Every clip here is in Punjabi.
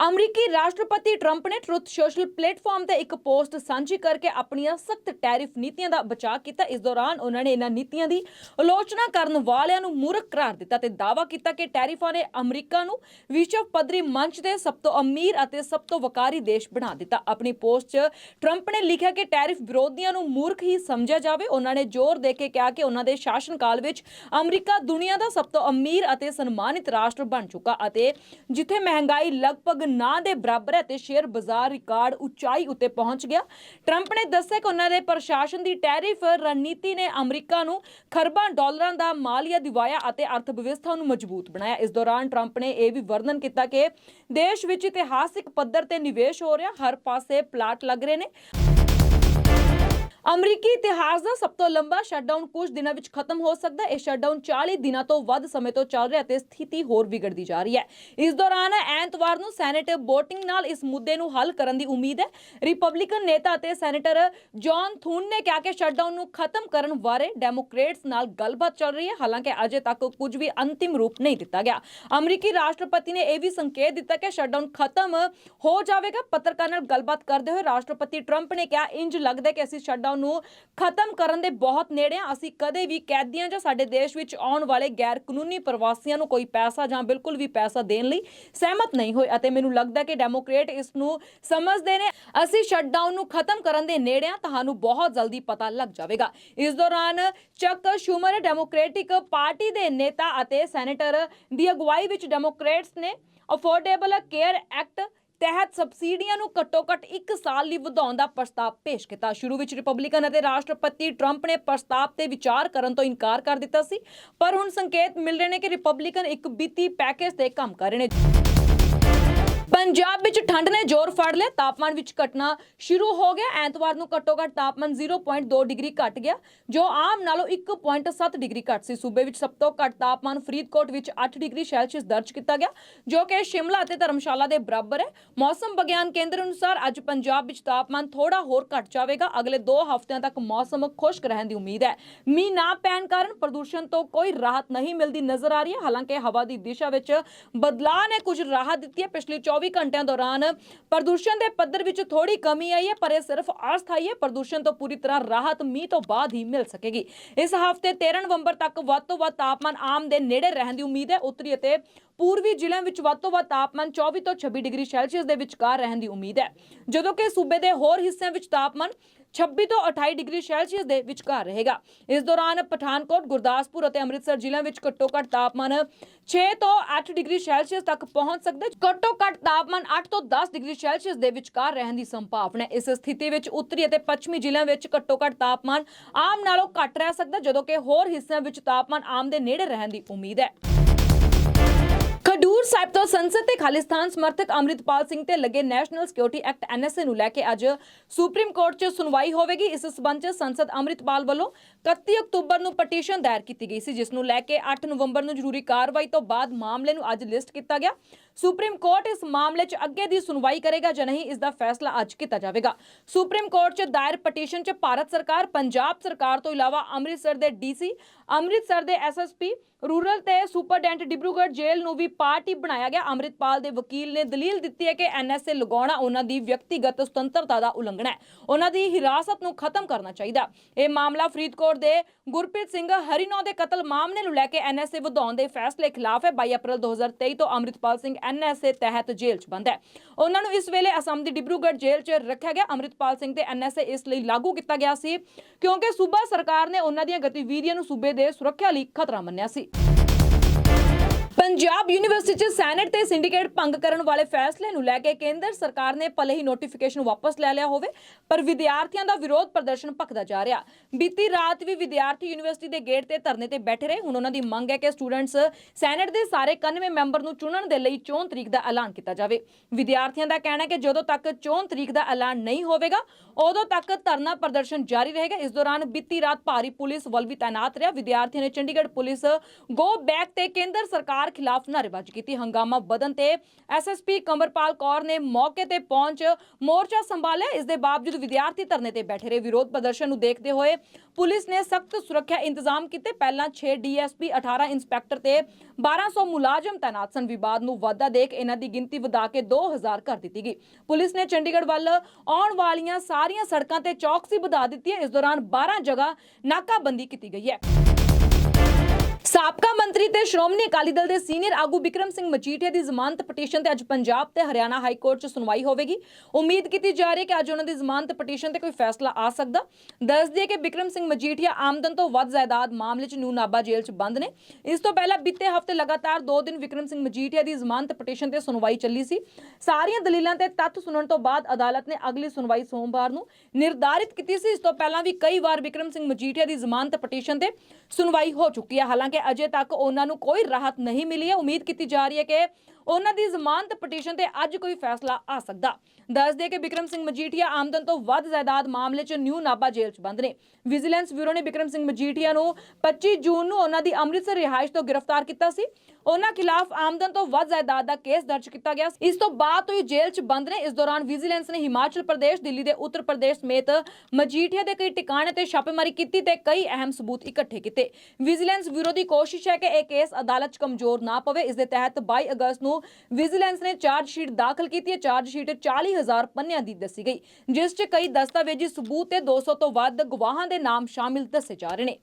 ਅਮਰੀਕੀ ਰਾਸ਼ਟਰਪਤੀ ਟਰੰਪ ਨੇ ਟਰੁੱਥ ਸੋਸ਼ਲ ਪਲੇਟਫਾਰਮ ਤੇ ਇੱਕ ਪੋਸਟ ਸਾਂਝੀ ਕਰਕੇ ਆਪਣੀਆਂ ਸਖਤ ਟੈਰਿਫ ਨੀਤੀਆਂ ਦਾ ਬਚਾਅ ਕੀਤਾ। ਇਸ ਦੌਰਾਨ ਉਹਨਾਂ ਨੇ ਇਹਨਾਂ ਨੀਤੀਆਂ ਦੀ ਆਲੋਚਨਾ ਕਰਨ ਵਾਲਿਆਂ ਨੂੰ ਮੂਰਖ ਕਰਾਰ ਦਿੱਤਾ ਤੇ ਦਾਅਵਾ ਕੀਤਾ ਕਿ ਟੈਰਿਫਾਂ ਨੇ ਅਮਰੀਕਾ ਨੂੰ ਵਿਸ਼ਵ ਪੱਧਰੀ ਮੰਚ ਦੇ ਸਭ ਤੋਂ ਅਮੀਰ ਅਤੇ ਸਭ ਤੋਂ ਵਕਾਰੀ ਦੇਸ਼ ਬਣਾ ਦਿੱਤਾ। ਆਪਣੀ ਪੋਸਟ 'ਚ ਟਰੰਪ ਨੇ ਲਿਖਿਆ ਕਿ ਟੈਰਿਫ ਵਿਰੋਧੀਆਂ ਨੂੰ ਮੂਰਖ ਹੀ ਸਮਝਿਆ ਜਾਵੇ। ਉਹਨਾਂ ਨੇ ਜ਼ੋਰ ਦੇ ਕੇ ਕਿਹਾ ਕਿ ਉਹਨਾਂ ਦੇ ਸ਼ਾਸਨ ਕਾਲ ਵਿੱਚ ਅਮਰੀਕਾ ਦੁਨੀਆ ਦਾ ਸਭ ਤੋਂ ਅਮੀਰ ਅਤੇ ਸਨਮਾਨਿਤ ਰਾਸ਼ਟਰ ਬਣ ਚੁੱਕਾ ਅਤੇ ਜਿੱਥੇ ਮਹਿੰਗਾਈ ਲਗਭਗ ਨਾ ਦੇ ਬਰਾਬਰ ਹੈ ਤੇ ਸ਼ੇਅਰ ਬਾਜ਼ਾਰ ਰਿਕਾਰਡ ਉਚਾਈ ਉੱਤੇ ਪਹੁੰਚ ਗਿਆ। ਟਰੰਪ ਨੇ ਦੱਸਿਆ ਕਿ ਉਹਨਾਂ ਦੇ ਪ੍ਰਸ਼ਾਸਨ ਦੀ ਟੈਰਿਫ ਰਣਨੀਤੀ ਨੇ ਅਮਰੀਕਾ ਨੂੰ ਖਰਬਾਂ ਡਾਲਰਾਂ ਦਾ ਮਾਲੀਆ ਦਿਵਾਇਆ ਅਤੇ ਅਰਥ ਵਿਵਸਥਾ ਨੂੰ ਮਜ਼ਬੂਤ ਬਣਾਇਆ। ਇਸ ਦੌਰਾਨ ਟਰੰਪ ਨੇ ਇਹ ਵੀ ਵਰਣਨ ਕੀਤਾ ਕਿ ਦੇਸ਼ ਵਿੱਚ ਇਤਿਹਾਸਿਕ ਪੱਧਰ ਤੇ ਨਿਵੇਸ਼ ਹੋ ਰਿਹਾ, ਹਰ ਪਾਸੇ ਪਲਾਟ ਲੱਗ ਰਹੇ ਨੇ। ਅਮਰੀਕੀ ਇਤਿਹਾਸ ਦਾ ਸਭ ਤੋਂ ਲੰਬਾ ਸ਼ਟਡਾਊਨ ਕੁਝ ਦਿਨਾਂ ਵਿੱਚ ਖਤਮ ਹੋ ਸਕਦਾ ਹੈ। ਇਹ ਸ਼ਟਡਾਊਨ 40 ਦਿਨਾਂ ਤੋਂ ਵੱਧ ਸਮੇਂ ਤੋਂ ਚੱਲ ਰਿਹਾ ਤੇ ਸਥਿਤੀ ਹੋਰ ਵਿਗੜਦੀ ਜਾ ਰਹੀ ਹੈ। ਇਸ ਦੌਰਾਨ ਐਤਵਾਰ ਨੂੰ ਸੈਨੇਟ VOTING ਨਾਲ ਇਸ ਮੁੱਦੇ ਨੂੰ ਹੱਲ ਕਰਨ ਦੀ ਉਮੀਦ ਹੈ। ਰਿਪਬਲਿਕਨ ਨੇਤਾ ਅਤੇ ਸੈਨੇਟਰ ਜੌਨ ਥੂਨ ਨੇ ਕਿਹਾ ਕਿ ਸ਼ਟਡਾਊਨ ਨੂੰ ਖਤਮ ਕਰਨ ਬਾਰੇ ਡੈਮੋਕ੍ਰੇਟਸ ਨਾਲ ਗੱਲਬਾਤ ਚੱਲ ਰਹੀ ਹੈ। ਹਾਲਾਂਕਿ ਅਜੇ ਤੱਕ ਕੁਝ ਵੀ ਅੰਤਿਮ ਰੂਪ ਨਹੀਂ ਦਿੱਤਾ ਗਿਆ। ਅਮਰੀਕੀ ਰਾਸ਼ਟਰਪਤੀ ਨੇ ਇਹ ਵੀ ਸੰਕੇਤ ਦਿੱਤਾ ਕਿ ਸ਼ਟਡਾਊਨ ਖਤਮ ਹੋ ਜਾਵੇਗਾ। ਪੱਤਰਕਾਰ ਨਾਲ ਗੱਲਬਾਤ ਕਰਦੇ ਹੋਏ ਰਾਸ਼ਟਰਪਤੀ ਟਰੰਪ ਨੇ ਕਿਹਾ, ਇੰਜ ਲੱਗਦਾ ਕਿ ਅਸੀਂ ਸ਼ਟਡਾਊਨ ਨੂੰ ਖਤਮ ਕਰਨ ਦੇ ਬਹੁਤ ਨੇੜੇ ਹਾਂ ਅਸੀਂ ਕਦੇ ਵੀ ਕੈਦੀਆਂ ਜਾਂ ਸਾਡੇ ਦੇਸ਼ ਵਿੱਚ ਆਉਣ ਵਾਲੇ ਗੈਰ ਕਾਨੂੰਨੀ ਪ੍ਰਵਾਸੀਆਂ ਨੂੰ ਕੋਈ ਪੈਸਾ ਜਾਂ ਬਿਲਕੁਲ ਵੀ ਪੈਸਾ ਦੇਣ ਲਈ ਸਹਿਮਤ ਨਹੀਂ ਹੋਏ ਅਤੇ ਮੈਨੂੰ ਲੱਗਦਾ ਕਿ ਡੈਮੋਕ੍ਰੇਟ ਇਸ ਨੂੰ ਸਮਝਦੇ ਨੇ। ਅਸੀਂ ਸ਼ਟਡਾਊਨ ਨੂੰ ਖਤਮ ਕਰਨ ਦੇ ਨੇੜੇ ਹਾਂ ਤੁਹਾਨੂੰ ਬਹੁਤ ਜਲਦੀ ਪਤਾ ਲੱਗ ਜਾਵੇਗਾ। ਇਸ ਦੌਰਾਨ ਚੱਕ ਸ਼ੂਮਰ ਡੈਮੋਕ੍ਰੈਟਿਕ ਪਾਰਟੀ ਦੇ ਨੇਤਾ ਅਤੇ ਸੈਨੇਟਰ ਦੀ ਅਗਵਾਈ ਵਿੱਚ ਡੈਮੋਕ੍ਰੇਟਸ ਨੇ ਅਫੋਰਡੇਬਲ ਕੇਅਰ ਐਕਟ ਤਹਿਤ ਸਬਸਿਡੀਆਂ ਨੂੰ ਘੱਟੋ-ਘੱਟ 1 ਸਾਲ ਲਈ ਵਧਾਉਣ ਦਾ ਪ੍ਰਸਤਾਵ ਪੇਸ਼ ਕੀਤਾ। ਸ਼ੁਰੂ ਵਿੱਚ ਰਿਪਬਲਿਕਨ ਅਤੇ ਰਾਸ਼ਟਰਪਤੀ ਟਰੰਪ ਨੇ ਪ੍ਰਸਤਾਵ ਤੇ ਵਿਚਾਰ ਕਰਨ ਤੋਂ ਇਨਕਾਰ ਕਰ ਦਿੱਤਾ ਸੀ, ਪਰ ਹੁਣ ਸੰਕੇਤ ਮਿਲ ਰਹੇ ਨੇ ਕਿ ਰਿਪਬਲਿਕਨ ਇੱਕ ਵਿੱਤੀ ਪੈਕੇਜ ਤੇ ਕੰਮ ਕਰ ਰਹੇ ਨੇ। ਪੰਜਾਬ ਵਿੱਚ ਠੰਡ ਨੇ ਜ਼ੋਰ ਫੜ ਲਿਆ। ਤਾਪਮਾਨ ਵਿੱਚ ਘਟਨਾ ਸ਼ੁਰੂ ਹੋ ਗਿਆ। ਐਤਵਾਰ ਨੂੰ ਘੱਟੋ-ਘੱਟ ਤਾਪਮਾਨ 0.2 ਡਿਗਰੀ ਘਟ ਗਿਆ, ਜੋ ਆਮ ਨਾਲੋਂ 1.7 ਡਿਗਰੀ ਘੱਟ ਸੀ। ਸੂਬੇ ਵਿੱਚ ਸਭ ਤੋਂ ਘੱਟ ਤਾਪਮਾਨ ਫਰੀਦਕੋਟ ਵਿੱਚ 8 ਡਿਗਰੀ ਸੈਲਸੀਅਸ ਦਰਜ ਕੀਤਾ ਗਿਆ, ਜੋ ਕਿ ਸ਼ਿਮਲਾ ਅਤੇ ਧਰਮਸ਼ਾਲਾ ਦੇ ਬਰਾਬਰ ਹੈ। ਮੌਸਮ ਵਿਗਿਆਨ ਕੇਂਦਰ ਅਨੁਸਾਰ ਅੱਜ ਪੰਜਾਬ ਵਿੱਚ ਤਾਪਮਾਨ ਥੋੜਾ ਹੋਰ ਘਟ ਜਾਵੇਗਾ। ਅਗਲੇ 2 ਹਫ਼ਤਿਆਂ ਤੱਕ ਮੌਸਮ ਖੁਸ਼ਕ ਰਹਿਣ ਦੀ ਉਮੀਦ ਹੈ। ਮੀਂਹ ਨਾ ਪੈਣ ਕਾਰਨ ਪ੍ਰਦੂਸ਼ਣ ਤੋਂ ਕੋਈ ਰਾਹਤ ਨਹੀਂ ਮਿਲਦੀ ਨਜ਼ਰ ਆ ਰਹੀ ਹੈ। ਹਾਲਾਂਕਿ ਹਵਾ ਦੀ ਦਿਸ਼ਾ ਵਿੱਚ ਬਦਲਾਅ ਨੇ ਕੁਝ ਰਾਹਤ ਦਿੱਤੀ ਹੈ। ਪਿਛਲੇ 24 ਘੰਟਿਆਂ ਦੌਰਾਨ ਪ੍ਰਦੂਸ਼ਣ ਦੇ ਪੱਧਰ ਵਿੱਚ ਥੋੜੀ ਕਮੀ ਆਈ ਹੈ, ਪਰ ਇਹ ਸਿਰਫ ਅਸਥਾਈ ਹੈ। ਪ੍ਰਦੂਸ਼ਣ ਤੋਂ ਪੂਰੀ ਤਰ੍ਹਾਂ ਰਾਹਤ ਮੀਂਹ ਤੋਂ ਬਾਅਦ ਹੀ ਮਿਲ ਸਕੇਗੀ। ਇਸ ਹਫ਼ਤੇ 13 ਨਵੰਬਰ ਤੱਕ ਵੱਧ ਤੋਂ ਵੱਧ ਤਾਪਮਾਨ ਆਮ ਦੇ ਨੇੜੇ ਰਹਿਣ ਦੀ ਉਮੀਦ ਹੈ। ਉੱਤਰੀ ਅਤੇ ਪੂਰਬੀ ਜ਼ਿਲ੍ਹਿਆਂ ਵਿੱਚ ਵੱਧ ਤੋਂ ਵੱਧ ਤਾਪਮਾਨ 24 ਤੋਂ 26 ਡਿਗਰੀ ਸੈਲਸੀਅਸ ਦੇ ਵਿਚਕਾਰ ਰਹਿਣ ਦੀ ਉਮੀਦ ਹੈ। ਜਦੋਂ ਕਿ ਸੂਬੇ ਦੇ ਹੋਰ ਹਿੱਸਿਆਂ ਵਿੱਚ ਤਾਪਮਾਨ 26 ਤੋਂ 28 ਡਿਗਰੀ ਸੈਲਸੀਅਸ ਦੇ ਵਿਚਕਾਰ ਰਹੇਗਾ। ਇਸ ਦੌਰਾਨ ਪਠਾਨਕੋਟ, ਗੁਰਦਾਸਪੁਰ ਅਤੇ ਅੰਮ੍ਰਿਤਸਰ ਜ਼ਿਲ੍ਹਿਆਂ ਵਿੱਚ ਘੱਟੋ ਘੱਟ ਤਾਪਮਾਨ 6 ਤੋਂ 8 ਡਿਗਰੀ ਸੈਲਸੀਅਸ ਤੱਕ ਪਹੁੰਚ ਸਕਦਾ ਹੈ। ਘੱਟੋ ਘੱਟ ਤਾਪਮਾਨ 8 ਤੋਂ 10 ਡਿਗਰੀ ਸੈਲਸੀਅਸ ਦੇ ਵਿਚਕਾਰ ਰਹਿਣ ਦੀ ਸੰਭਾਵਨਾ ਹੈ। ਇਸ ਸਥਿਤੀ ਵਿੱਚ ਉੱਤਰੀ ਅਤੇ ਪੱਛਮੀ ਜ਼ਿਲ੍ਹਿਆਂ ਵਿੱਚ ਘੱਟੋ ਘੱਟ ਤਾਪਮਾਨ ਆਮ ਨਾਲੋਂ ਘੱਟ ਰਹਿ ਸਕਦਾ ਜਦੋਂ ਕਿ ਹੋਰ ਹਿੱਸਿਆਂ ਵਿੱਚ ਤਾਪਮਾਨ ਆਮ ਦੇ ਨੇੜੇ ਰਹਿਣ ਦੀ ਉਮੀਦ ਹੈ। ਖਡੂਰ ਸਾਹਿਬ ਤੋਂ ਸੰਸਦ ਤੇ ਖਾਲਿਸਤਾਨ ਸਮਰਥਕ ਅੰਮ੍ਰਿਤਪਾਲ ਸਿੰਘ ਤੇ ਲੱਗੇ ਨੈਸ਼ਨਲ ਸਿਕਿਉਰਿਟੀ ਐਕਟ ਐਨਐਸਏ ਨੂੰ ਲੈ ਕੇ ਅੱਜ ਸੁਪਰੀਮ ਕੋਰਟ 'ਚ ਸੁਣਵਾਈ ਹੋਵੇਗੀ। ਇਸ ਸਬੰਧ 'ਚ ਸੰਸਦ ਅੰਮ੍ਰਿਤਪਾਲ ਵੱਲੋਂ 31 ਅਕਤੂਬਰ ਨੂੰ ਪਟੀਸ਼ਨ ਦਾਇਰ ਕੀਤੀ ਗਈ ਸੀ, ਜਿਸ ਨੂੰ ਲੈ ਕੇ 8 ਨਵੰਬਰ ਨੂੰ ਜ਼ਰੂਰੀ ਕਾਰਵਾਈ ਤੋਂ ਬਾਅਦ ਮਾਮਲੇ ਨੂੰ ਅੱਜ ਲਿਸਟ ਕੀਤਾ ਗਿਆ। ਸੁਪਰੀਮ ਕੋਰਟ ਇਸ ਮਾਮਲੇ 'ਚ ਅੱਗੇ ਦੀ ਸੁਣਵਾਈ ਕਰੇਗਾ ਜਾਂ ਨਹੀਂ, ਇਸ ਦਾ ਫੈਸਲਾ ਅੱਜ ਕੀਤਾ ਜਾਵੇਗਾ। ਸੁਪਰੀਮ ਕੋਰਟ 'ਚ ਦਾਇਰ ਪਟੀਸ਼ਨ 'ਚ ਭਾਰਤ ਸਰਕਾਰ, ਪੰਜਾਬ ਸਰਕਾਰ ਤੋਂ ਇਲਾਵਾ ਅੰਮ੍ਰਿਤਸਰ ਦੇ ਡੀਸੀ, ਅੰਮ੍ਰਿਤਸਰ ਦੇ ਐਸਐਸਪੀ ਰੂਰਲ ਤੇ ਸੁਪਰਡੈਂਟ ਡਿਬਰੂਗੜ੍ਹ ਜੇਲ੍ਹ ਨੂੰ ਵੀ ਪਾਰਟੀ ਬਣਾਇਆ ਗਿਆ। ਅੰਮ੍ਰਿਤਪਾਲ ਦੇ ਵਕੀਲ ਨੇ ਦਲੀਲ ਦਿੱਤੀ ਹੈ ਕਿ ਐਨਐਸਏ ਲਗਾਉਣਾ ਉਹਨਾਂ ਦੀ ਵਿਅਕਤੀਗਤ ਸੁਤੰਤਰਤਾ ਦਾ ਉਲੰਘਣਾ ਹੈ। ਉਹਨਾਂ ਦੀ ਹਿਰਾਸਤ ਨੂੰ ਖਤਮ ਕਰਨਾ ਚਾਹੀਦਾ ਇਹ ਮਾਮਲਾ ਫਰੀਦਕੋਟ ਦੇ ਗੁਰਪ੍ਰੀਤ ਸਿੰਘ ਹਰੀਨੋ ਦੇ ਕਤਲ ਮਾਮਲੇ ਨੂੰ ਲੈ ਕੇ ਐਨਐਸਏ ਵਧਾਉਣ ਦੇ ਫੈਸਲੇ ਖਿਲਾਫ ਹੈ। 22 ਅਪ੍ਰੈਲ 2023 ਤੋਂ ਅੰਮ੍ਰਿਤਪਾਲ ਸਿੰਘ ਐਨਐਸਏ ਤਹਿਤ ਜੇਲ੍ਹ 'ਚ ਬੰਦ ਹੈ। ਉਹਨਾਂ ਨੂੰ ਇਸ ਵੇਲੇ ਅਸਮ ਦੀ ਡਿਬਰੂਗੜ੍ਹ ਜੇਲ੍ਹ 'ਚ ਰੱਖਿਆ ਗਿਆ। ਅੰਮ੍ਰਿਤਪਾਲ ਸਿੰਘ ਤੇ ਐਨਐਸਏ ਇਸ ਲਈ ਲਾਗੂ ਕੀਤਾ ਗਿਆ ਸੀ ਕਿਉਂਕਿ ਸੂਬਾ ਸਰਕਾਰ ਨੇ ਉਹਨਾਂ ਦੀਆਂ ਗਤੀਵਿਧੀਆਂ ਨੂੰ ਸੂਬੇ ਦੇ ਸੁਰੱਖਿਆ ਲਈ ਖਤਰਾ ਮੰਨਿਆ ਸੀ। ਪੰਜਾਬ ਯੂਨੀਵਰਸਿਟੀ 'ਚ ਸੈਨੇਟ ਤੇ ਸਿੰਡੀਕੇਟ ਭੰਗ ਕਰਨ ਵਾਲੇ ਫੈਸਲੇ ਨੂੰ ਲੈ ਕੇ ਕੇਂਦਰ ਸਰਕਾਰ ਨੇ ਭਲੇ ਹੀ ਨੋਟੀਫਿਕੇਸ਼ਨ ਵਾਪਸ ਲੈ ਲਿਆ ਹੋਵੇ, ਪਰ ਵਿਦਿਆਰਥੀਆਂ ਦਾ ਵਿਰੋਧ ਪ੍ਰਦਰਸ਼ਨ ਭਖਦਾ ਜਾ ਰਿਹਾ। ਬੀਤੀ ਰਾਤ ਵੀ ਵਿਦਿਆਰਥੀ ਯੂਨੀਵਰਸਿਟੀ ਦੇ ਗੇਟ ਤੇ ਧਰਨੇ ਤੇ ਬੈਠੇ ਰਹੇ। ਹੁਣ ਉਹਨਾਂ ਦੀ ਮੰਗ ਹੈ ਕਿ ਸਟੂਡੈਂਟਸ ਸੈਨੇਟ ਦੇ ਸਾਰੇ 91 ਮੈਂਬਰ ਨੂੰ ਚੁਣਨ ਦੇ ਲਈ 24 ਤਰੀਕ ਦਾ ਐਲਾਨ ਕੀਤਾ ਜਾਵੇ। ਵਿਦਿਆਰਥੀਆਂ ਦਾ ਕਹਿਣਾ ਹੈ ਕਿ ਜਦੋਂ ਤੱਕ 24 ਤਰੀਕ ਦਾ ਐਲਾਨ ਨਹੀਂ ਹੋਵੇਗਾ, ਉਦੋਂ ਤੱਕ ਧਰਨਾ ਪ੍ਰਦਰਸ਼ਨ ਜਾਰੀ ਰਹੇਗਾ। ਇਸ ਦੌਰਾਨ ਬੀਤੀ ਰਾਤ ਭਾਰੀ ਪੁਲਿਸ ਵੱਲ ਵੀ ਤਾਇਨਾਤ ਰਿਹਾ। ਵਿਦਿਆਰਥੀਆਂ ਨੇ ਚੰਡੀਗੜ੍ਹ ਪੁਲਿਸ ਗੋ ਬੈਕ ਤੇ ਕੇਂਦਰ ਸਰਕਾਰ ਖਿਲਾਫ ਨਾਅਰੇਬਾਜ਼ੀ ਕੀਤੀ। ਹੰਗਾਮਾ ਵਧਣ ਤੇ ਐਸਐਸਪੀ ਕੰਵਰਪਾਲ ਕੌਰ ਨੇ ਮੌਕੇ ਤੇ ਪਹੁੰਚ ਮੋਰਚਾ ਸੰਭਾਲਿਆ। ਇਸ ਦੇ ਬਾਵਜੂਦ ਵਿਦਿਆਰਥੀ ਧਰਨੇ ਤੇ ਬੈਠੇ ਰਹੇ। ਵਿਰੋਧ ਪ੍ਰਦਰਸ਼ਨ ਨੂੰ ਦੇਖਦੇ ਹੋਏ ਪੁਲਿਸ ਨੇ ਸਖਤ ਸੁਰੱਖਿਆ ਇੰਤਜ਼ਾਮ ਕੀਤੇ। ਪਹਿਲਾਂ 6 ਡੀਐਸਪੀ 18 ਇੰਸਪੈਕਟਰ ਤੇ 1200 ਮੁਲਾਜ਼ਮ ਤੈਨਾਤ ਸਨ। ਵਿਵਾਦ ਨੂੰ ਵਾਧਾ ਦੇਖ ਇਹਨਾਂ ਦੀ ਗਿਣਤੀ ਵਧਾ ਕੇ 2000 ਕਰ ਦਿੱਤੀ ਗਈ। ਪੁਲਿਸ ਨੇ ਚੰਡੀਗੜ੍ਹ ਵੱਲ ਆਉਣ ਵਾਲੀਆਂ ਸਾਰੀਆਂ ਸੜਕਾਂ ਤੇ ਚੌਕਸੀ ਵਧਾ ਦਿੱਤੀ ਹੈ। ਇਸ ਦੌਰਾਨ 12 ਜਗ੍ਹਾ ਨਾਕਾਬੰਦੀ ਕੀਤੀ ਗਈ ਹੈ। ਸਾਬਕਾ ਮੰਤਰੀ ਤੇ ਸ਼੍ਰੋਮਣੀ ਅਕਾਲੀ ਦਲ ਦੇ ਸੀਨੀਅਰ ਆਗੂ ਵਿਕਰਮ ਸਿੰਘ ਮਜੀਠੀਆ ਦੀ ਜ਼ਮਾਨਤ ਪਟੀਸ਼ਨ ਤੇ ਅੱਜ ਪੰਜਾਬ ਤੇ ਹਰਿਆਣਾ ਹਾਈ ਕੋਰਟ 'ਚ ਸੁਣਵਾਈ ਹੋਵੇਗੀ। ਉਮੀਦ ਕੀਤੀ ਜਾ ਰਹੀ ਹੈ ਕਿ ਅੱਜ ਉਹਨਾਂ ਦੀ ਜ਼ਮਾਨਤ ਪਟੀਸ਼ਨ ਤੇ ਕੋਈ ਫੈਸਲਾ ਆ ਸਕਦਾ। ਦੱਸ ਦਈਏ ਕਿ ਵਿਕਰਮ ਸਿੰਘ ਮਜੀਠੀਆ ਆਮਦਨ ਤੋਂ ਵੱਧ ਜਾਇਦਾਦ ਮਾਮਲੇ 'ਚ ਨਿਊ ਨਾਭਾ ਜੇਲ੍ਹ 'ਚ ਬੰਦ ਨੇ। ਇਸ ਤੋਂ ਪਹਿਲਾਂ ਬੀਤੇ ਹਫ਼ਤੇ ਲਗਾਤਾਰ 2 ਦਿਨ ਵਿਕਰਮ ਸਿੰਘ ਮਜੀਠੀਆ ਦੀ ਜ਼ਮਾਨਤ ਪਟੀਸ਼ਨ ਤੇ ਸੁਣਵਾਈ ਚੱਲੀ ਸੀ। ਸਾਰੀਆਂ ਦਲੀਲਾਂ ਤੇ ਤੱਥ ਸੁਣਨ ਤੋਂ ਬਾਅਦ ਅਦਾਲਤ ਨੇ ਅਗਲੀ ਸੁਣਵਾਈ ਸੋਮਵਾਰ ਨੂੰ ਨਿਰਧਾਰਿਤ ਕੀਤੀ ਸੀ। ਇਸ ਤੋਂ ਪਹਿਲਾਂ ਵੀ ਕਈ ਵਾਰ ਵਿਕਰਮ ਸਿੰਘ ਮਜੀਠੀਆ ਦੀ ਜ਼ਮਾਨਤ ਪਟੀਸ਼ਨ ਤੇ ਸੁਣਵਾਈ ਹੋ ਚੁੱਕੀ ਹੈ। ਹਾਲਾਂਕਿ ਅਜੇ ਤੱਕ ਉਹਨਾਂ ਨੂੰ ਕੋਈ ਰਾਹਤ ਨਹੀਂ ਮਿਲੀ ਹੈ। ਉਮੀਦ ਕੀਤੀ ਜਾ ਰਹੀ ਹੈ ਕਿ ਉਹਨਾਂ ਦੀ ਜ਼ਮਾਨਤ ਪਟੀਸ਼ਨ ਤੇ ਅੱਜ ਕੋਈ ਫੈਸਲਾ ਆ ਸਕਦਾ। ਦੱਸ ਦੇ ਕਿ ਵਿਕਰਮ ਸਿੰਘ ਮਜੀਠੀਆ ਆਮਦਨ ਤੋਂ ਵੱਧ ਜਾਇਦਾਦ ਮਾਮਲੇ 'ਚ ਨਿਊ ਨਾਭਾ ਜੇਲ੍ਹ 'ਚ ਬੰਦ ਨੇ। ਵਿਜੀਲੈਂਸ ਬਿਊਰੋ ਨੇ ਵਿਕਰਮ ਸਿੰਘ ਮਜੀਠੀਆ ਨੂੰ 25 ਜੂਨ ਨੂੰ ਉਹਨਾਂ ਦੀ ਅੰਮ੍ਰਿਤਸਰ ਰਿਹਾਇਸ਼ ਤੋਂ ਗ੍ਰਿਫਤਾਰ ਕੀਤਾ ਸੀ। ਉਹਨਾਂ ਖਿਲਾਫ ਆਮਦਨ ਤੋਂ ਵੱਧ ਜਾਇਦਾਦ ਦਾ ਕੇਸ ਦਰਜ ਕੀਤਾ ਗਿਆ ਇਸ ਤੋਂ ਬਾਅਦ ਤੋਂ ਇਹ ਜੇਲ੍ਹ 'ਚ ਬੰਦ ਨੇ। ਇਸ ਦੌਰਾਨ ਵਿਜੀਲੈਂਸ ਨੇ ਹਿਮਾਚਲ ਪ੍ਰਦੇਸ਼, ਦਿੱਲੀ ਦੇ ਉੱਤਰ ਪ੍ਰਦੇਸ਼ ਸਮੇਤ ਮਜੀਠੀਆ ਦੇ ਕਈ ਟਿਕਾਣੇ ਤੇ ਛਾਪੇਮਾਰੀ ਕੀਤੀ ਤੇ ਕਈ ਅਹਿਮ ਸਬੂਤ ਇਕੱਠੇ ਕੀਤੇ। ਵਿਜੀਲੈਂਸ ਬਿਊਰੋ ਦੀ ਕੋਸ਼ਿਸ਼ ਹੈ ਕਿ ਇਹ ਕੇਸ ਅਦਾਲਤ 'ਚ ਕਮਜ਼ੋਰ ਨਾ ਪਵੇ। ਇਸ ਦੇ ਤਹਿਤ 22 ਅਗਸਤ ਨੂੰ ਵਿਜੀਲੈਂਸ ਨੇ ਚਾਰਜ ਸ਼ੀਟ ਦਾਖਲ ਕੀਤੀ ਹੈ। ਚਾਰਜ ਸ਼ੀਟ 40000 ਪੰਨਿਆਂ ਦੀ ਦੱਸੀ ਗਈ, ਜਿਸ 'ਚ ਕਈ ਦਸਤਾਵੇਜ਼ੀ ਸਬੂਤ ਤੇ 200 ਤੋਂ ਵੱਧ ਗਵਾਹਾਂ ਦੇ ਨਾਮ ਸ਼ਾਮਿਲ ਦੱਸੇ ਜਾ ਰਹੇ ਨੇ।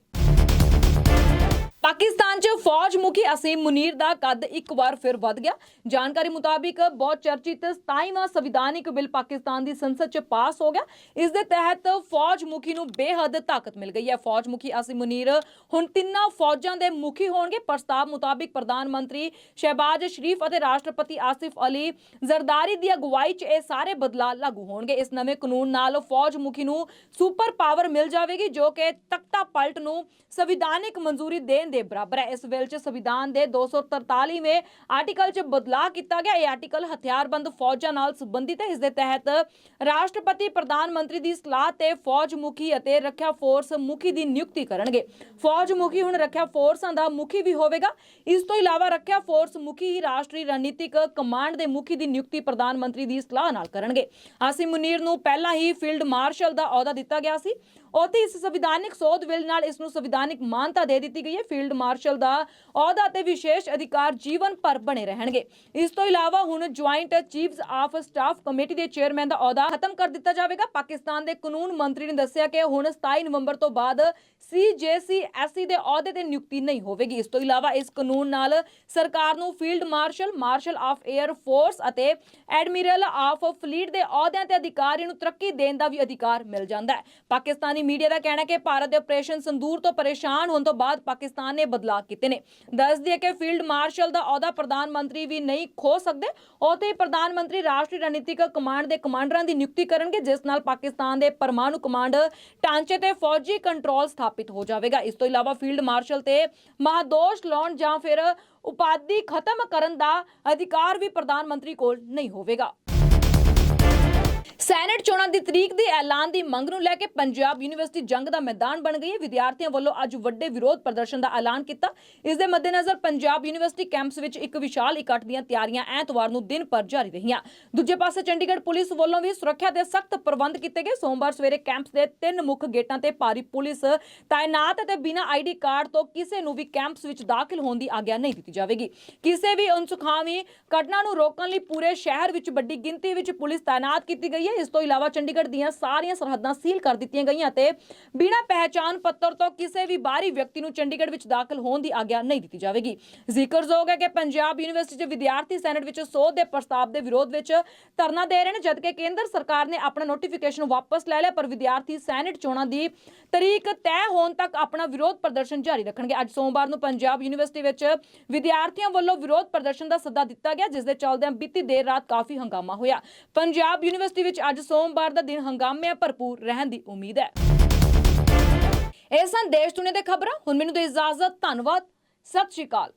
ਪਾਕਿਸਤਾਨ 'ਚ ਫੌਜ ਮੁਖੀ ਅਸੀਮ ਮੁਨੀਰ ਦਾ ਕੱਦ ਇੱਕ ਵਾਰ ਫਿਰ ਵੱਧ ਗਿਆ। ਜਾਣਕਾਰੀ ਮੁਤਾਬਿਕ ਬਹੁਤ ਚਰਚਿਤ 27ਵਾਂ ਸੰਵਿਧਾਨਿਕ ਬਿੱਲ ਪਾਕਿਸਤਾਨ ਦੀ ਸੰਸਦ 'ਚ ਪਾਸ ਹੋ ਗਿਆ। ਇਸ ਦੇ ਤਹਿਤ ਫੌਜ ਮੁਖੀ ਨੂੰ ਬੇਹੱਦ ਤਾਕਤ ਮਿਲ ਗਈ ਹੈ। ਫੌਜ ਮੁਖੀ ਅਸੀਮ ਮੁਨੀਰ ਹੁਣ ਤਿੰਨਾਂ ਫੌਜਾਂ ਦੇ ਮੁਖੀ ਹੋਣਗੇ। ਪ੍ਰਸਤਾਵ ਮੁਤਾਬਿਕ ਪ੍ਰਧਾਨ ਮੰਤਰੀ ਸ਼ਹਿਬਾਜ਼ ਸ਼ਰੀਫ ਅਤੇ ਰਾਸ਼ਟਰਪਤੀ ਆਸਿਫ ਅਲੀ ਜ਼ਰਦਾਰੀ ਦੀ ਅਗਵਾਈ 'ਚ ਇਹ ਸਾਰੇ ਬਦਲਾਅ ਲਾਗੂ ਹੋਣਗੇ। ਇਸ ਨਵੇਂ ਕਾਨੂੰਨ ਨਾਲ ਫੌਜ ਮੁਖੀ ਨੂੰ ਸੁਪਰ ਪਾਵਰ ਮਿਲ ਜਾਵੇਗੀ, ਜੋ ਕਿ ਤਖਤਾ ਪਲਟ ਨੂੰ ਸੰਵਿਧਾਨਿਕ ਮਨਜ਼ੂਰੀ ਦੇਣ ਦੇ ਬਰਾਬਰ ਹੈ। ਇਸ ਬਿੱਲ 'ਚ ਸੰਵਿਧਾਨ ਦੇ 243ਵੇਂ ਆਰਟੀਕਲ 'ਚ ਬਦਲਾਅ ਕੀਤਾ ਗਿਆ। ਇਹ ਆਰਟੀਕਲ ਹਥਿਆਰਬੰਦ ਫੌਜਾਂ ਨਾਲ ਸੰਬੰਧਿਤ ਹੈ। ਇਸ ਦੇ ਤਹਿਤ ਰਾਸ਼ਟਰਪਤੀ, ਪ੍ਰਧਾਨ ਮੰਤਰੀ ਦੀ ਸਲਾਹ ਤੇ ਫੌਜ ਮੁਖੀ ਅਤੇ ਰੱਖਿਆ ਫੋਰਸ ਮੁਖੀ ਦੀ ਨਿਯੁਕਤੀ ਕਰਨਗੇ। ਫੌਜ ਮੁਖੀ ਹੁਣ ਰੱਖਿਆ ਫੋਰਸਾਂ ਦਾ ਮੁਖੀ ਵੀ ਹੋਵੇਗਾ। ਇਸ ਤੋਂ ਇਲਾਵਾ ਰੱਖਿਆ ਫੋਰਸ ਮੁਖੀ ਹੀ ਰਾਸ਼ਟਰੀ ਰਣਨੀਤਿਕ ਕਮਾਂਡ ਦੇ ਮੁਖੀ ਦੀ ਨਿਯੁਕਤੀ ਪ੍ਰਧਾਨ ਮੰਤਰੀ ਦੀ ਸਲਾਹ ਨਾਲ ਕਰਨਗੇ। ਆਸਿਮ ਮੁਨੀਰ ਨੂੰ ਪਹਿਲਾਂ ਹੀ ਫੀਲਡ ਮਾਰਸ਼ਲ ਦਾ ਅਹੁਦਾ ਦਿੱਤਾ ਗਿਆ ਸੀ। ਉੱਥੇ ਇਸ ਸੰਵਿਧਾਨਿਕ ਸੋਧ ਬਿੱਲ ਨਾਲ ਇਸ ਨੂੰ ਸੰਵਿਧਾਨਿਕ ਮਾਨਤਾ ਦੇ ਦਿੱਤੀ ਗਈ ਹੈ। ਫੀਲਡ ਮਾਰਸ਼ਲ ਦਾ ਅਹੁਦਾ ਤੇ ਵਿਸ਼ੇਸ਼ ਅਧਿਕਾਰ ਜੀਵਨ ਭਰ ਬਣੇ ਰਹਿਣਗੇ। ਇਸ ਤੋਂ ਇਲਾਵਾ ਹੁਣ joint chiefs of staff committee ਦੇ ਚੇਅਰਮੈਨ ਦਾ ਅਹੁਦਾ ਖਤਮ ਕਰ ਦਿੱਤਾ ਜਾਵੇਗਾ। ਪਾਕਿਸਤਾਨ ਦੇ ਕਾਨੂੰਨ ਮੰਤਰੀ ਨੇ ਦੱਸਿਆ ਕਿ ਹੁਣ 27 ਨਵੰਬਰ ਤੋਂ ਬਾਅਦ ਸੀਜੇਸੀਐਸਸੀ ਦੇ ਅਹੁਦੇ ਤੇ ਨਿਯੁਕਤੀ ਨਹੀਂ ਹੋਵੇਗੀ। ਇਸ ਤੋਂ ਇਲਾਵਾ ਇਸ ਕਾਨੂੰਨ ਨਾਲ ਸਰਕਾਰ ਨੂੰ field marshal marshal of air force ਅਤੇ ਐਡਮਿਰਲ ਆਫ ਫਲੀਟ ਦੇ ਅਹੁਦਿਆਂ ਤੇ ਅਧਿਕਾਰੀ ਨੂੰ ਤਰੱਕੀ ਦੇਣ ਦਾ ਵੀ ਅਧਿਕਾਰ ਮਿਲ ਜਾਂਦਾ ਹੈ। ਪਾਕਿਸਤਾਨੀ ਮੀਡੀਆ ਦਾ ਕਹਿਣਾ ਹੈ ਕਿ ਭਾਰਤ ਦੇ ਆਪਰੇਸ਼ਨ ਸੰਦੂਰ ਤੋਂ ਪਰੇਸ਼ਾਨ ਹੋਣ ਤੋਂ ਬਾਅਦ ਪਾਕਿਸਤਾਨ ਨੇ ਬਦਲਾਅ ਕੀਤੇ ਨੇ। ਦੱਸ ਦਈਏ ਕਿ ਫੀਲਡ ਮਾਰਸ਼ਲ ਦਾ ਅਹੁਦਾ ਪ੍ਰਧਾਨ ਮੰਤਰੀ ਵੀ ਨਹੀਂ ਖੋ ਸਕਦੇ। ਉੱਥੇ ਪ੍ਰਧਾਨ ਮੰਤਰੀ ਰਾਸ਼ਟਰੀ ਰਣਨੀਤਿਕ ਕਮਾਂਡ ਦੇ ਕਮਾਂਡਰਾਂ ਦੀ ਨਿਯੁਕਤੀ ਕਰਨਗੇ, ਜਿਸ ਨਾਲ ਪਾਕਿਸਤਾਨ ਦੇ ਪਰਮਾਣੂ ਕਮਾਂਡ ਢਾਂਚੇ ਤੇ ਫੌਜੀ ਕੰਟਰੋਲ ਸਥਾਪਿਤ ਹੋ ਜਾਵੇਗਾ। ਇਸ ਤੋਂ ਇਲਾਵਾ ਫੀਲਡ ਮਾਰਸ਼ਲ ਤੇ ਮਹਾਦੋਸ਼ ਲਾਉਣ ਜਾਂ ਫਿਰ ਉਪਾਧੀ ਖਤਮ ਕਰਨ ਦਾ ਅਧਿਕਾਰ ਵੀ ਪ੍ਰਧਾਨ ਮੰਤਰੀ ਕੋਲ ਨਹੀਂ ਹੋਵੇਗਾ। ਸੈਨੇਟ ਚੋਣਾਂ ਦੀ ਤਰੀਕ ਦੇ ਐਲਾਨ ਦੀ ਮੰਗ ਨੂੰ ਲੈ ਕੇ ਪੰਜਾਬ ਯੂਨੀਵਰਸਿਟੀ ਜੰਗ ਦਾ ਮੈਦਾਨ ਬਣ ਗਈ ਹੈ। ਵਿਦਿਆਰਥੀਆਂ ਵੱਲੋਂ ਅੱਜ ਵੱਡੇ ਵਿਰੋਧ ਪ੍ਰਦਰਸ਼ਨ ਦਾ ਐਲਾਨ ਕੀਤਾ। ਇਸ ਦੇ ਮੱਦੇਨਜ਼ਰ ਪੰਜਾਬ ਯੂਨੀਵਰਸਿਟੀ ਕੈਂਪਸ ਵਿੱਚ ਇੱਕ ਵਿਸ਼ਾਲ ਇਕੱਠ ਦੀਆਂ ਤਿਆਰੀਆਂ ਐਤਵਾਰ ਨੂੰ ਦਿਨ ਭਰ ਜਾਰੀ ਰਹੀਆਂ। ਦੂਜੇ ਪਾਸੇ ਚੰਡੀਗੜ੍ਹ ਪੁਲਿਸ ਵੱਲੋਂ ਵੀ ਸੁਰੱਖਿਆ ਦੇ ਸਖਤ ਪ੍ਰਬੰਧ ਕੀਤੇ ਗਏ। ਸੋਮਵਾਰ ਸਵੇਰੇ ਕੈਂਪਸ ਦੇ ਤਿੰਨ ਮੁੱਖ ਗੇਟਾਂ ਤੇ ਭਾਰੀ ਪੁਲਿਸ ਤਾਇਨਾਤ ਅਤੇ ਬਿਨਾਂ ਆਈਡੀ ਕਾਰਡ ਤੋਂ ਕਿਸੇ ਨੂੰ ਵੀ ਕੈਂਪਸ ਵਿੱਚ ਦਾਖਲ ਹੋਣ ਦੀ ਆਗਿਆ ਨਹੀਂ ਦਿੱਤੀ ਜਾਵੇਗੀ। ਕਿਸੇ ਵੀ ਅਨਸੁਖਾਵੀ ਘਟਨਾ ਨੂੰ ਰੋਕਣ ਲਈ ਪੂਰੇ ਸ਼ਹਿਰ ਵਿੱਚ ਵੱਡੀ ਗਿਣਤੀ ਵਿੱਚ ਪੁਲਿਸ ਤਾਇਨਾਤ ਕੀਤੀ ਗਈ ਹੈ। ਇਸ ਤੋਂ ਇਲਾਵਾ ਚੰਡੀਗੜ੍ਹ ਦੀਆਂ ਸਾਰੀਆਂ ਸਰਹੱਦਾਂ ਸੀਲ ਕਰ ਦਿੱਤੀਆਂ ਗਈਆਂ ਤੇ ਬਿਨਾਂ ਪਹਿਚਾਣ ਪੱਤਰ ਤੋਂ ਕਿਸੇ ਵੀ ਬਾਹਰੀ ਵਿਅਕਤੀ ਨੂੰ ਚੰਡੀਗੜ੍ਹ ਵਿੱਚ ਦਾਖਲ ਹੋਣ ਦੀ ਆਗਿਆ ਨਹੀਂ ਦਿੱਤੀ ਜਾਵੇਗੀ। ਜ਼ਿਕਰਯੋਗ ਹੈ ਕਿ ਪੰਜਾਬ ਯੂਨੀਵਰਸਿਟੀ 'ਚ ਵਿਦਿਆਰਥੀ ਸੈਨੇਟ ਵਿੱਚ ਸੋਧ ਦੇ ਪ੍ਰਸਤਾਵ ਦੇ ਵਿਰੋਧ ਵਿੱਚ ਧਰਨਾ ਦੇ ਰਹੇ ਨੇ, ਜਦਕਿ ਕੇਂਦਰ ਸਰਕਾਰ ਨੇ ਆਪਣਾ ਨੋਟੀਫਿਕੇਸ਼ਨ ਵਾਪਸ ਲੈ ਲਿਆ, ਪਰ ਵਿਦਿਆਰਥੀ ਸੈਨੇਟ ਚੋਣਾਂ ਦੀ ਤਰੀਕ ਤੈਅ ਹੋਣ ਤੱਕ ਆਪਣਾ ਵਿਰੋਧ ਪ੍ਰਦਰਸ਼ਨ ਜਾਰੀ ਰੱਖਣਗੇ। ਅੱਜ ਸੋਮਵਾਰ ਨੂੰ ਪੰਜਾਬ ਯੂਨੀਵਰਸਿਟੀ ਵਿੱਚ ਵਿਦਿਆਰਥੀਆਂ ਵੱਲੋਂ ਵਿਰੋਧ ਪ੍ਰਦਰਸ਼ਨ ਦਾ ਸੱਦਾ ਦਿੱਤਾ ਗਿਆ, ਜਿਸ ਦੇ ਚੱਲਦਿਆਂ ਬੀਤੀ ਦੇਰ ਰਾਤ ਕਾਫੀ ਹੰਗਾਮਾ ਹੋਇਆ। ਪੰਜਾਬ ਯੂਨੀਵਰਸਿਟੀ ਵਿੱਚ ਅੱਜ ਸੋਮਵਾਰ ਦਾ ਦਿਨ ਹੰਗਾਮਿਆਂ ਭਰਪੂਰ ਰਹਿਣ ਦੀ ਉਮੀਦ ਹੈ। ਇਹ ਸਨ ਦੇਸ਼ ਦੁਨੀਆ ਦੇ ਖਬਰਾਂ। ਹੁਣ ਮੈਨੂੰ ਦੇ ਇਜਾਜ਼ਤ, ਧੰਨਵਾਦ। ਸਤਿ ਸ਼੍ਰੀ ਅਕਾਲ।